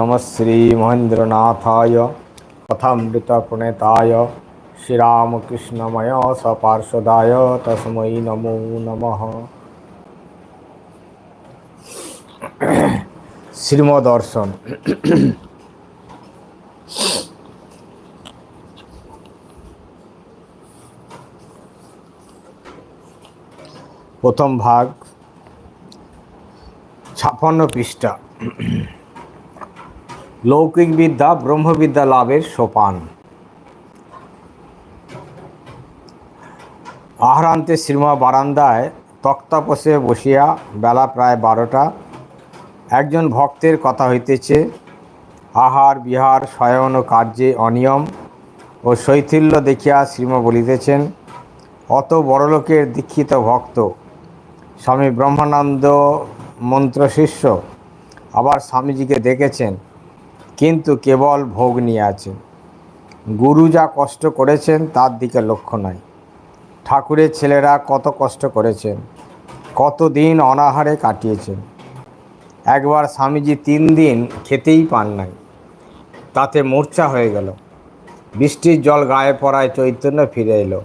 নম শ্রী মহেন্দ্রনাথায় কথামৃত প্রণেতায় শ্রীরামকৃষ্ণময় সপার্শ্বদায় তস্मै নমো নমঃ শ্রীমদর্শন প্রথম ভাগ ছাপ্পান্ন পৃষ্ঠা লৌকিক বিদ্যা ব্রহ্মবিদ্যা লাভের সোপান। আহারান্তে শ্রীমা বারান্দায় তক্তাপসে বসিয়া বেলা প্রায় বারোটা, একজন ভক্তের কথা হইতেছে, আহার, বিহার, শয়ন ও কার্যে অনিয়ম ও শৈথিল্য দেখিয়া শ্রীমা বলিতেছেন, অত বড়লোকের দীক্ষিত ভক্ত, স্বামী ব্রহ্মানন্দ মন্ত্র শিষ্য আবার স্বামীজিকে দেখেছেন কিন্তু কেবল ভোগ নিয়ে আছে গুরু যা কষ্ট করেছেন, তার দিকে লক্ষ্য নাই। ঠাকুরের ছেলেরা কত কষ্ট করেছেন, কত দিন অনাহারে কাটিয়েছেন। একবার স্বামীজি তিন দিন খেতেই পান নাই। তাতে মূর্ছা হয়ে গেল। বৃষ্টির জল গায়ে পড়ায় চৈতন্য ফিরে এলো।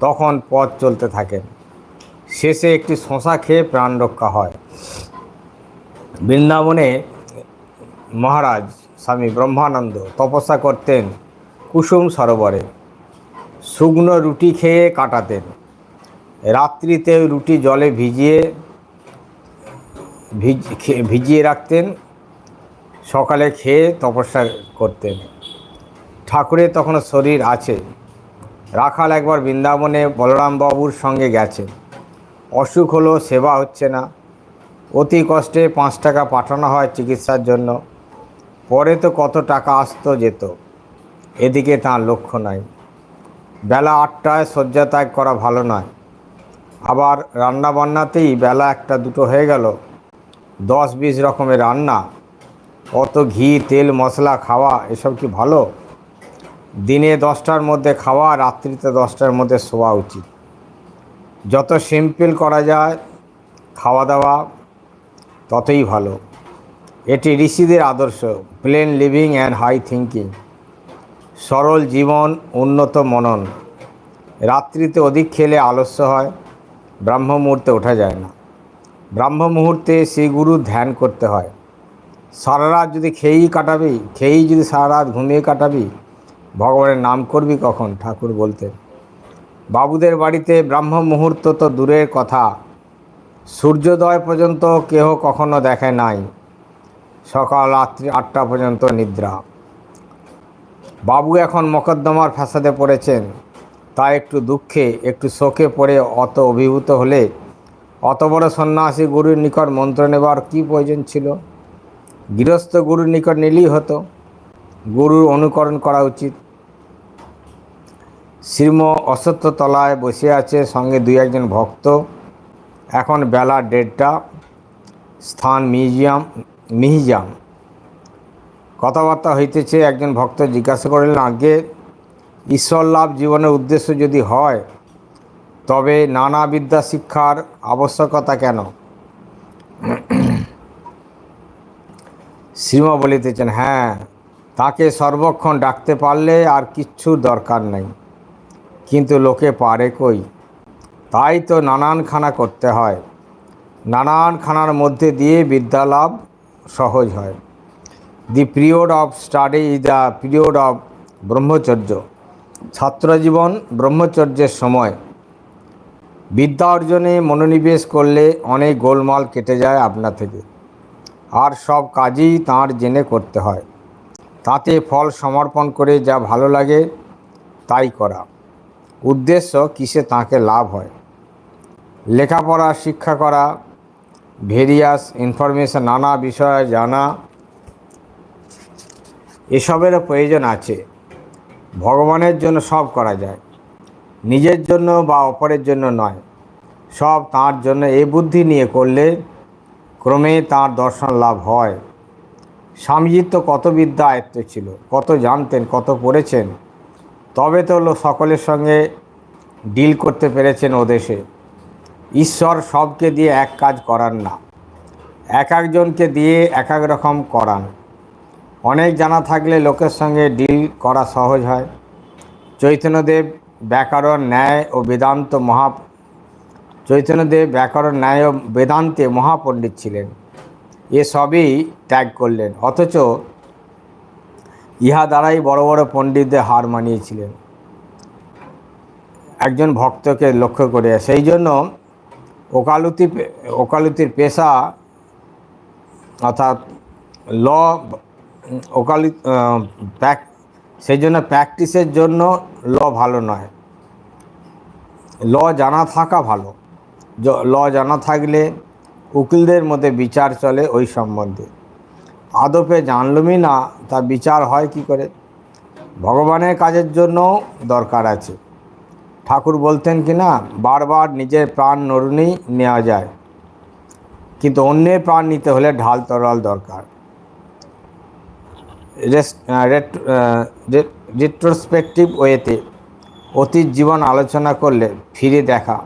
তখন পথ চলতে থাকেন। শেষে একটি শশা খেয়ে প্রাণ রক্ষা হয়। বৃন্দাবনে মহারাজ স্বামী ব্রহ্মানন্দ তপস্যা করতেন কুসুম সরোবরে। শুকনো রুটি খেয়ে কাটাতেন। রাত্রিতে রুটি জলে ভিজিয়ে ভিজিয়ে রাখতেন। সকালে খেয়ে তপস্যা করতেন। ঠাকুরের তখন শরীর আছে। রাখাল একবার বৃন্দাবনে বলরাম বাবুর সঙ্গে গেছে। অসুখ হলো সেবা হচ্ছে না। অতি কষ্টে পাঁচ টাকা পাঠানো হয় চিকিৎসার জন্য। পরে তো কত টাকা আসতো যেত। এদিকে তার লক্ষ্য নাই। বেলা আটটায় শয্যা ত্যাগ করা ভালো নয়। আবার রান্না বান্নাতেই বেলা একটা দুটো হয়ে গেল। দশ বিশ রকমের রান্না। অত ঘি, তেল, মশলা, খাওয়া, এসব কি ভালো? দিনে দশটার মধ্যে খাওয়া, রাত্রিতে দশটার মধ্যে শোয়া উচিত। যত সিম্পল করা যায়, খাওয়া দাওয়া ততই ভালো। এটি ঋষিদের আদর্শ plain living and high thinking সরল জীবন, উন্নত মনন। রাত্রিতে অধিক খেলে আলস্য হয়, ব্রাহ্ম মুহূর্তে ওঠা যায় না। ব্রাহ্ম মুহূর্তে সেই গুরু ধ্যান করতে হয়। সারা রাত যদি খেয়েই কাটাবি, খেয়েই যদি সারা রাত ঘুমিয়ে কাটাবি, ভগবানের নাম করবি কখন? ঠাকুর বলতেন। বাবুদের বাড়িতে ব্রাহ্ম মুহূর্ত তো দূরের কথা। সূর্যোদয় পর্যন্ত কেহ কখনো দেখে নাই। সকাল রাত্রি আটটা পর্যন্ত নিদ্রা। বাবু এখন মকদ্দমার ফ্যাসাদে পড়েছেন। তা একটু দুঃখে, একটু শোকে পড়ে অত অভিভূত হলে অত বড় সন্ন্যাসী গুরুর নিকট মন্ত্র নেবার কী প্রয়োজন ছিল? গৃহস্থ গুরুর নিকট নিলেই হতো। গুরুর অনুকরণ করা উচিত। শ্রীম অসত্য তলায় বসে আছে সঙ্গে দুই একজন ভক্ত। এখন বেলা দেড়টা। স্থান মিউজিয়াম মিহিজাম। কথাবার্তা হইতেছে, একজন ভক্ত জিজ্ঞাসা করিলেন আগে ঈশ্বর লাভ জীবনের উদ্দেশ্য যদি হয়, তবে নানা বিদ্যা শিক্ষার আবশ্যকতা কেন? শ্রীমা বলিতেছেন হ্যাঁ তাকে সর্বক্ষণ ডাকতে পারলে আর কিচ্ছুর দরকার নাই, কিন্তু লোকে পারে কই? তাই তো নানান খানা করতে হয়। নানান খানার মধ্যে দিয়ে বিদ্যা লাভ সহজ হয়। The period of study is the period of brahmacharya. ছাত্রজীবন ব্রহ্মচর্যের সময়। বিদ্যা অর্জনে মনোনিবেশ করলে অনেক গোলমাল কেটে যায় আপনা থেকে। আর সব কাজই তাঁর জেনে করতে হয়। তাতে ফল সমর্পণ করে যা ভালো লাগে তাই করা। উদ্দেশ্য কিসে তাকে লাভ হয়। লেখাপড়া, শিক্ষা করা ভেরিয়াস ইনফরমেশন নানা বিষয়ে, জানা, এসবেরও প্রয়োজন আছে। ভগবানের জন্য সব করা যায়। নিজের জন্য বা অপরের জন্য নয়। সব তার জন্য এই বুদ্ধি নিয়ে করলে ক্রমে তার দর্শন লাভ হয়। স্বামীজির তো কত বিদ্যা আয়ত্ত ছিল, কত জানতেন, কত পড়েছেন। তবে তো সকলের সঙ্গে ডিল করতে পেরেছেন ও দেশে ঈশ্বর সবকে দিয়ে এক কাজ করান না। এক একজনকে দিয়ে এক এক রকম করান। অনেক জানা থাকলে লোকের সঙ্গে ডিল করা সহজ হয়। চৈতন্যদেব ব্যাকরণ, ন্যায় ও বেদান্ত মহা চৈতন্যদেব ব্যাকরণ, ন্যায় ও বেদান্তে মহাপণ্ডিত ছিলেন। এসবই ত্যাগ করলেন, অথচ ইহা দ্বারাই বড় বড় পণ্ডিতদের হার মানিয়েছিলেন। একজন ভক্তকে লক্ষ্য করে, সেই জন্য ওকালতি ওকালতির পেশা অর্থাৎ ল ওকালি প্যাক সেই জন্য প্র্যাকটিসের জন্য ল ভালো নয়। ল জানা থাকা ভালো। ল জানা থাকলে উকিলদের মধ্যে বিচার চলে ওই সম্বন্ধে। আদপে জানলুমই না, তা বিচার হয় কি করে? ভগবানের কাজের জন্য দরকার আছে। ঠাকুর বলতেন কি না, বারবার নিজের প্রাণ নরুনি নেওয়া যায়। কিন্তু অন্যের প্রাণ নিতে হলে ঢাল তরল দরকার। রিট্রোস্পেকটিভ ওয়েতে অতীত জীবন আলোচনা করলে ফিরে দেখা।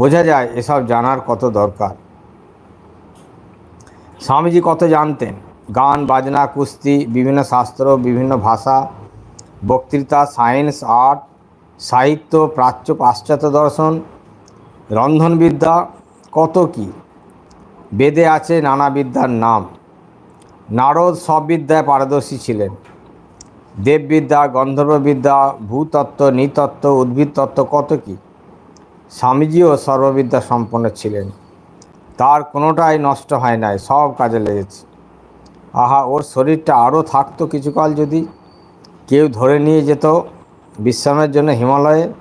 বোঝা যায় এসব জানার কত দরকার। স্বামীজি কত জানতেন। গান, বাজনা, কুস্তি, বিভিন্ন শাস্ত্র, বিভিন্ন ভাষা, বক্তৃতা সায়েন্স আর্ট সাহিত্য, প্রাচ্য, পাশ্চাত্য দর্শন, রন্ধনবিদ্যা, কত কি? বেদে আছে নানা বিদ্যার নাম। নারদ সব বিদ্যায় পারদর্শী ছিলেন। দেববিদ্যা, গন্ধর্ববিদ্যা, ভূতত্ত্ব, নৃতত্ত্ব, উদ্ভিদতত্ত্ব কত কি? স্বামীজিও সর্ববিদ্যা সম্পন্ন ছিলেন। তার কোনোটাই নষ্ট হয় নাই, সব কাজে লেগেছে। আহা, ওর শরীরটা আরও থাকতো কিছুকাল যদি? কেউ ধরে নিয়ে যেত? বিশ্রামের জন্য হিমালয়ে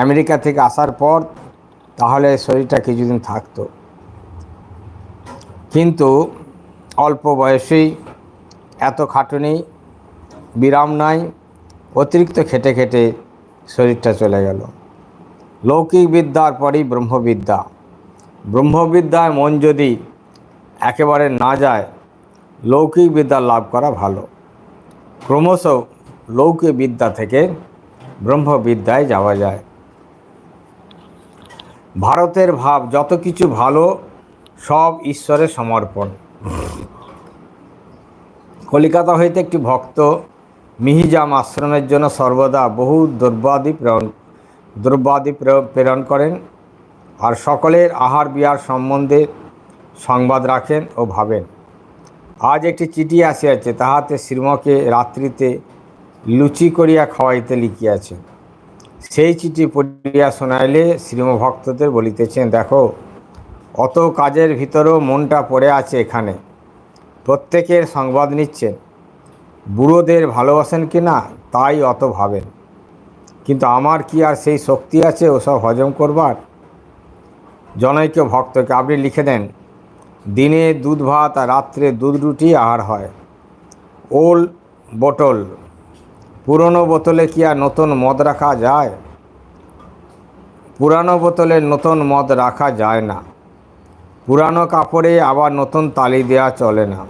আমেরিকা থেকে আসার পর তাহলে শরীরটা কিছুদিন থাকতো। কিন্তু অল্প বয়সেই এত খাটুনি, বিরাম নাই, অতিরিক্ত খেটে খেটে শরীরটা চলে গেল। লৌকিক বিদ্যার পরই ব্রহ্মবিদ্যা। ব্রহ্মবিদ্যায় মন যদি একেবারে না যায়, লৌকিক বিদ্যা লাভ করা ভালো। ক্রমশ লৌকিক বিদ্যা থেকে ব্রহ্মবিদ্যায় যাওয়া যায়। ভারতের ভাব যত কিছু ভালো, সব ঈশ্বরের সমর্পণ। কলিকাতা হইতে একটি ভক্ত মিহিজাম আশ্রমের জন্য সর্বদা বহু দ্রব্যাদি প্রেরণ, দ্রব্যাদি প্রে- প্রেরণ করেন আর সকলের আহার বিহার সম্বন্ধে সংবাদ রাখেন ও ভাবেন। আজ একটি চিঠি আসিয়াছে, তাহাতে শ্রীমকে রাত্রিতে লুচি করিয়া খাওয়াইতে লিখিয়াছে। সেই চিঠি পড়িয়া শোনাইলে শ্রীম ভক্তদের বলিতেছেন, দেখো, অত কাজের ভিতরেও মনটা পড়ে আছে এখানে। প্রত্যেকের সংবাদ নিচ্ছেন। বুড়োদের ভালোবাসেন কি না, তাই অত ভাবেন। কিন্তু আমার কি আর সেই শক্তি আছে ওসব হজম করবার? জনৈক ভক্তকে আপনি লিখে দেন, দিনে দুধ ভাত আর রাত্রে দুধ রুটি আহার হয়। ওল বোতল পুরনো বোতলে কি আর নতুন মদ রাখা যায়? পুরানো বোতলে নতুন মদ রাখা যায় না। পুরানো কাপড়ে আবার নতুন তালি দেওয়া চলে না।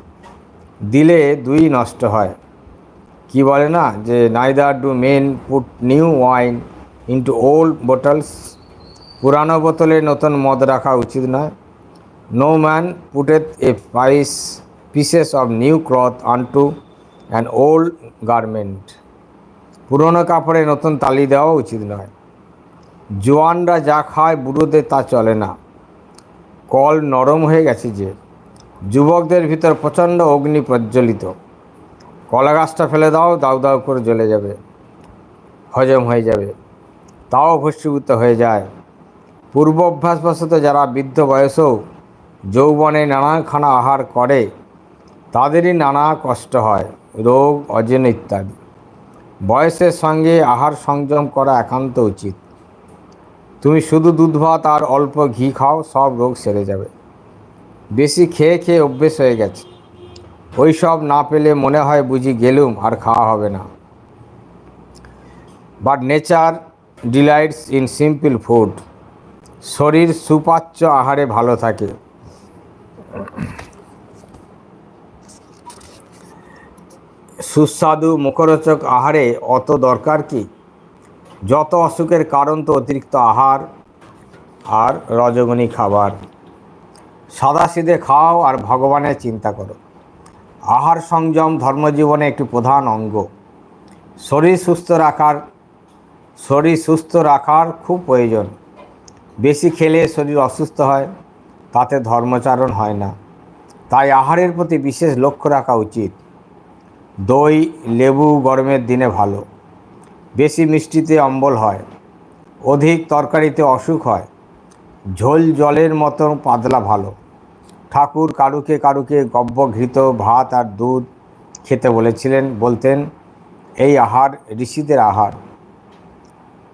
দিলে দুই নষ্ট হয়। কি বলে না যে neither do men put new wine into old bottles পুরানো বোতলে নতুন মদ রাখা উচিত নয়। No man putteth a piece pieces of new cloth unto an old garment পুরনো কাপড়ে নতুন তালি দেওয়া উচিত নয়। জোয়ানরা যা খায় বুড়োদের তা চলে না। কল নরম হয়ে গেছে যে। যুবকদের ভিতর প্রচণ্ড অগ্নি প্রজ্বলিত। কলা গাছটা ফেলে দাও দাউ দাউ করে জ্বলে যাবে। হজম হয়ে যাবে। তাও ভস্মীভূত হয়ে যায়। পূর্ব অভ্যাসবশত যারা বৃদ্ধ বয়সেও যৌবনে নানাখানা আহার করে, তাদেরই নানা কষ্ট হয়। রোগ অজীর্ণ ইত্যাদি। বয়সের সঙ্গে আহার সংযম করা একান্ত উচিত। তুমি শুধু দুধ ভাত আর অল্প ঘি খাও, সব রোগ সেরে যাবে। বেশি খেয়ে খেয়ে অভ্যেস হয়ে গেছে। ওই সব না পেলে মনে হয় বুঝি গেলুম, আর খাওয়া হবে না। But nature delights in simple food শরীর সুপাচ্য আহারে ভালো থাকে। সুস্বাদু মুখরোচক আহারে অত দরকার কি? যত অসুখের কারণ তো অতিরিক্ত আহার আর রজগুনি খাবার। সাদা সিধে খাও আর ভগবানের চিন্তা করো। আহার সংযম ধর্মজীবনে একটি প্রধান অঙ্গ। শরীর সুস্থ রাখার, শরীর সুস্থ রাখার খুব প্রয়োজন। বেশি খেলে শরীর অসুস্থ হয়, তাতে ধর্মচারণ হয় না। তাই আহারের প্রতি বিশেষ লক্ষ্য রাখা উচিত। দই লেবু গরমের দিনে ভালো। বেশি মিষ্টিতে অম্বল হয়। অধিক তরকারিতে অসুখ হয়। ঝোল জলের মতো পাতলা ভালো। ঠাকুর কারুকে কারুকে গব্য ঘৃত ভাত আর দুধ খেতে বলেছিলেন, বলতেন, এই আহার ঋষিদের আহার।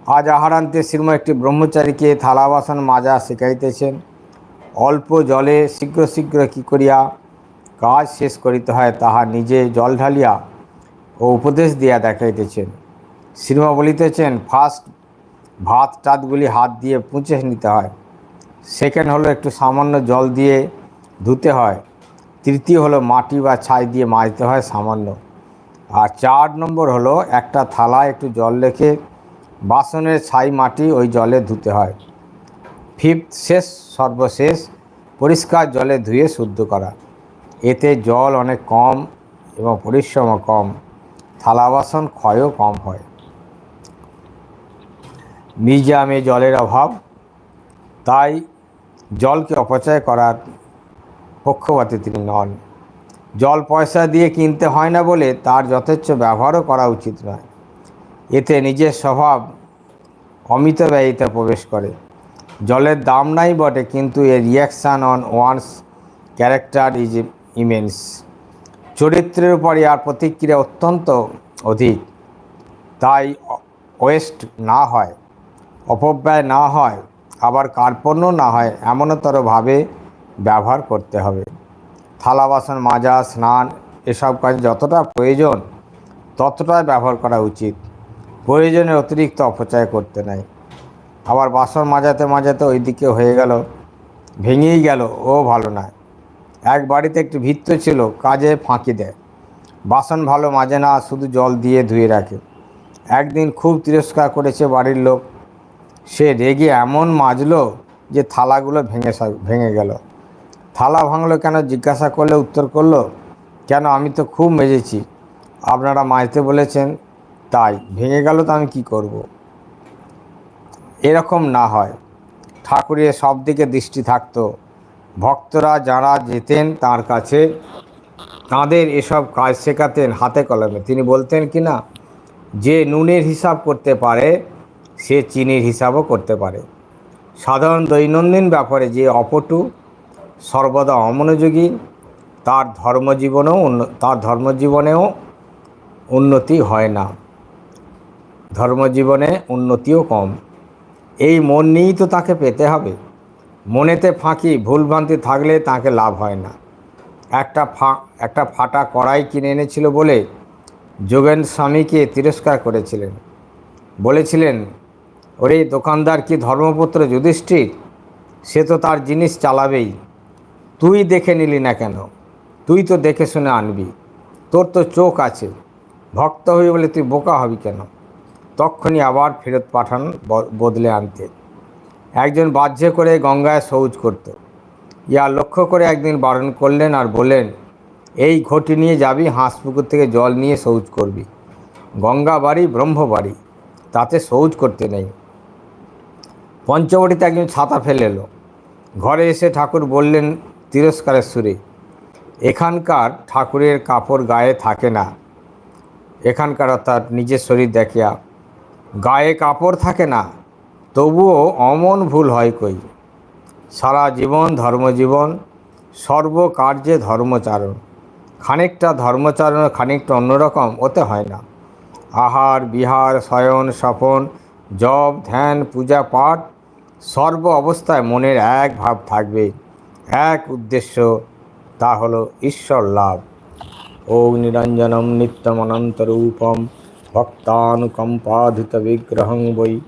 আজ আহারান্তে শ্রীম একটি ব্রহ্মচারীকে থালা বাসন মাজা শিখাইতেছেন। অল্প জলে শীঘ্র শীঘ্র কী করিয়া কাজ শেষ করিতে হয়, তাহা নিজে জল ঢালিয়া ও উপদেশ দিয়া দেখাইতেছেন। শ্রীমা বলিতেছেন ফার্স্ট ভাত টাতগুলি হাত দিয়ে পুঁছে নিতে হয়। সেকেন্ড হলো একটু সামান্য জল দিয়ে ধুতে হয়। তৃতীয় হলো মাটি বা ছাই দিয়ে মাজতে হয় সামান্য। আর চার নম্বর হলো একটা থালায় একটু জল রেখে বাসনের ছাই মাটি ওই জলে ধুতে হয়। ফিফথ শেষ, সর্বশেষ পরিষ্কার জলে ধুয়ে শুদ্ধ করা। এতে জল অনেক কম এবং পরিশ্রমও কম থালা বাসন ক্ষয়ও কম হয়। মিউজিয়ামে জলের অভাব, তাই জলকে অপচয় করার পক্ষপাতী তিনি নন। জল পয়সা দিয়ে কিনতে হয় না বলে তার যথেচ্ছ ব্যবহারও করা উচিত নয়। এতে নিজের স্বভাব অমিত ব্যয়িতে প্রবেশ করে। জলের দাম নাই বটে, কিন্তু এর reaction on one's character is immense. চরিত্রের উপরই আর প্রতিক্রিয়া অত্যন্ত অধিক। তাই ওয়েস্ট না হয়, অপব্যয় না হয়, আবার কার্পণ্য না হয়, এমনতরভাবে ব্যবহার করতে হবে। থালা, বাসন, মাজা, স্নান, এসব কাজ যতটা প্রয়োজন, ততটাই ব্যবহার করা উচিত। প্রয়োজনে অতিরিক্ত অপচয় করতে নাই। আবার বাসন মাজাতে মাজাতে ওইদিকে হয়ে গেল, ভেঙেই গেল, ও ভালো নয়। এক বাড়িতে একটি ভিত্ত ছিল, কাজে ফাঁকি দেয়। বাসন ভালো মাজে না, শুধু জল দিয়ে ধুয়ে রাখে। একদিন খুব তিরস্কার করেছে বাড়ির লোক। সে রেগে এমন মাজলো যে থালাগুলো ভেঙে ভেঙে গেল। থালা ভাঙলো কেন? জিজ্ঞাসা করলে উত্তর করল, কেন আমি তো খুব মেজেছি। আপনারা মাজতে বলেছেন, তাই। ভেঙে গেল তো আমি কি করব। এরকম না হয়। ঠাকুরের সব দিকে দৃষ্টি থাকতো। ভক্তরা যারা যেতেন তার কাছে, তাদের এসব কাজ শেখাতেন হাতে কলমে। তিনি বলতেন কি না, যে নুনের হিসাব করতে পারে, সে চিনির হিসাবও করতে পারে। সাধারণ দৈনন্দিন ব্যাপারে যে অপটু, সর্বদা অমনোযোগী, তার ধর্মজীবনেও তার ধর্মজীবনেও উন্নতি হয় না। ধর্মজীবনে উন্নতিও কম। এই মন নিয়েই তো তাকে পেতে হবে। মনেতে ফাঁকি, ভুলভ্রান্তি থাকলে তাকে লাভ হয় না। একটা ফা, একটা ফাটা কড়াই কিনে এনেছিল বলে যোগেন স্বামীকে তিরস্কার করেছিলেন। বলেছিলেন, ওরে দোকানদার কি ধর্মপুত্র যুধিষ্ঠির? সে তো তার জিনিস চালাবেই। তুই দেখে নিলি না কেন? তুই তো দেখে শুনে আনবি। তোর তো চোখ আছে। ভক্ত হবি বলে তুই বোকা হবি কেন? তক্ষণি আবার ফেরত পাঠান বদলে আনতে। একজন বাহ্যে করে গঙ্গায় শৌচ করত। ইয়া লক্ষ্য করে একদিন বারণ করলেন আর বললেন, এই ঘটি নিয়ে যাবি, হাঁসপুকুর থেকে জল নিয়ে শৌচ করবি। গঙ্গা বাড়ি, ব্রহ্ম বাড়ি, তাতে শৌচ করতে নেই। পঞ্চবটিতে একজন ছাতা ফেলে এলো। ঘরে এসে ঠাকুর বললেন তিরস্কারের সুরে এখানকার ঠাকুরের কাপড় গায়ে থাকে না। এখানকার অর্থাৎ নিজের শরীর দেখিয়া গায়ে কাপড় থাকে না তবুও অমন ভুল হয় কই? সারা জীবন ধর্মজীবন, সর্বকার্যে ধর্মচারণ। খানিকটা ধর্মচারণ, খানিকটা অন্যরকম, ওতে হয় না। আহার, বিহার, শয়ন, স্বপন, জপ, ধ্যান, পূজা, পাঠ, সর্ব অবস্থায় মনের এক ভাব থাকবে, এক উদ্দেশ্য, তা হলো ঈশ্বর লাভ। ওং নিরঞ্জনম নিত্যমনন্তরূপম, ভক্তানুকম্পাধিত বিগ্রহং বৈ।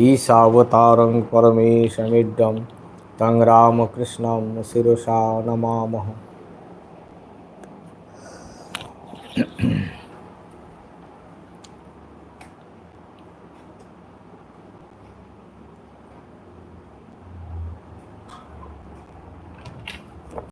ঈশাবতারং परमेशमिड्डं তং রামকৃষ্ণম শিরসা নমামহ